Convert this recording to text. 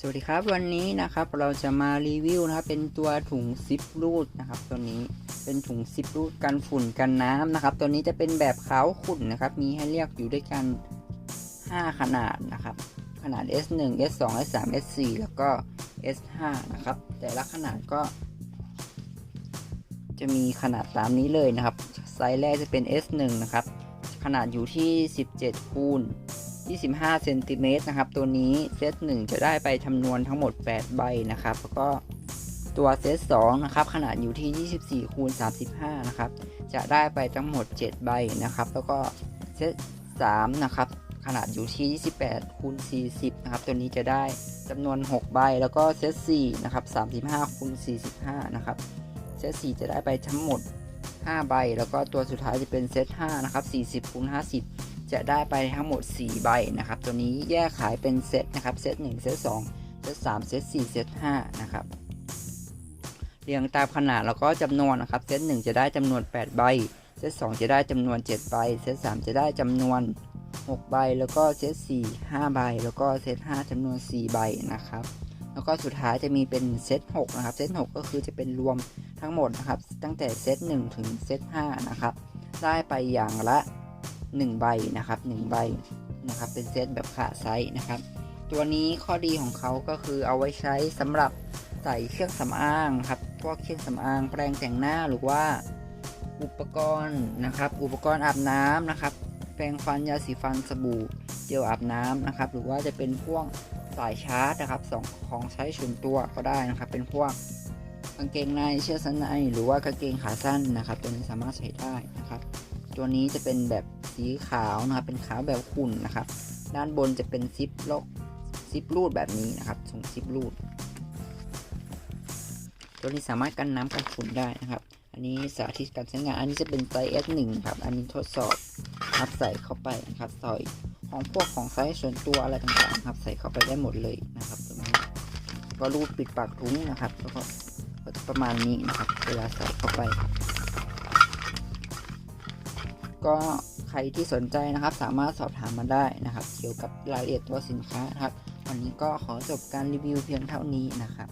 สวัสดีครับวันนี้นะครับเราจะมารีวิวนะครับเป็นตัวถุงซิปรูดนะครับ ตัวนี้เป็นถุงซิปรูดกันฝุ่นกันน้ำนะครับ ตัวนี้จะเป็นแบบขาวขุ่นนะครับ มีให้เลือกอยู่ด้วยกัน 5 ขนาดนะครับ ขนาด S1 S2 S3 S4 แล้วก็ S5 นะครับ แต่ละขนาดก็ จะมีขนาดตามนี้เลยนะครับ ไซส์แรกจะเป็น S1 นะครับ ขนาดอยู่ที่ 17คูณ 25เซนติเมตรนะครับ ตัวนี้เซต1จะได้ไปจำนวนทั้งหมด 8 ใบนะครับ แล้วก็ตัวเซต2นะครับ ขนาดอยู่ที่ 24คูณ35 นะครับ จะได้ไปทั้งหมด 7 ใบนะครับ แล้วก็เซต3นะครับ ขนาดอยู่ที่ 28คูณ40 นะครับ ตัวนี้จะได้จำนวน 6 ใบ แล้วก็เซต4นะครับ 35คูณ45 นะครับ เซต4จะได้ไปทั้งหมด 5 ใบ แล้วก็ตัวสุดท้ายจะเป็นเซต5นะครับ40คูณ50 จะได้ไปทั้งหมด 4 ใบนะครับ ตัวนี้แยกขายเป็นเซตนะครับ เซต1 เซต2 เซต3 เซต4 เซต5นะครับ เรียงตามขนาดแล้วก็จำนวนนะครับ เซต1จะได้จำนวน 8 ใบ เซต2จะได้จำนวน 7 ใบ เซต3จะได้จำนวน 6 ใบ แล้วก็เซต4 5 ใบ แล้วก็เซต5จำนวน 4 ใบนะครับ แล้วก็สุดท้ายจะมีเป็นเซต6นะครับ เซต6ก็คือจะเป็นรวมทั้งหมดนะครับ ตั้งแต่เซต1ถึงเซต5นะครับ ได้ไปอย่างละ 1 ใบนะครับ1ใบนะครับเป็นเซตแบบขาไซส์นะครับ ตัวนี้ข้อดีของเขาก็คือเอาไว้ใช้สำหรับใส่เครื่องสำอางครับพวกเครื่องสำอางแปรงแต่งหน้าหรือว่าอุปกรณ์นะครับ อุปกรณ์อาบน้ำนะครับ แปรงฟันยาสีฟันสบู่เจลอาบน้ำนะครับ หรือว่าจะเป็นพวกสายชาร์จนะครับสองของใช้ส่วนตัวก็ได้นะครับ เป็นพวกกางเกงในเชือกสั้นในหรือว่ากางเกงขาสั้นนะครับ ตัวนี้สามารถใช้ได้นะครับ ตัวนี้จะเป็นแบบ สีขาวนะครับเป็นขาวแบบขุ่นนะครับ ด้านบนจะเป็นซิปล็อกซิปรูดแบบนี้นะครับถุงซิปรูด ตัวนี้สามารถกันน้ำกันฝุ่นได้นะครับ อันนี้สาธิตการใช้งาน อันนี้จะเป็นไซส์ S1 ครับอันนี้ทดสอบครับใส่เข้าไปนะครับใส่ของพวกของไซส์ส่วนตัวอะไรต่างๆครับใส่เข้าไปได้หมดเลยนะครับตัวนี้ก็รูดปิดปากถุงนะครับแล้วก็ประมาณนี้นะครับ เวลาใส่เข้าไป ก็ใครที่สนใจนะครับ สามารถสอบถามมาได้นะครับ เกี่ยวกับรายละเอียดตัวสินค้านะครับ วันนี้ก็ขอจบการรีวิวเพียงเท่านี้นะครับ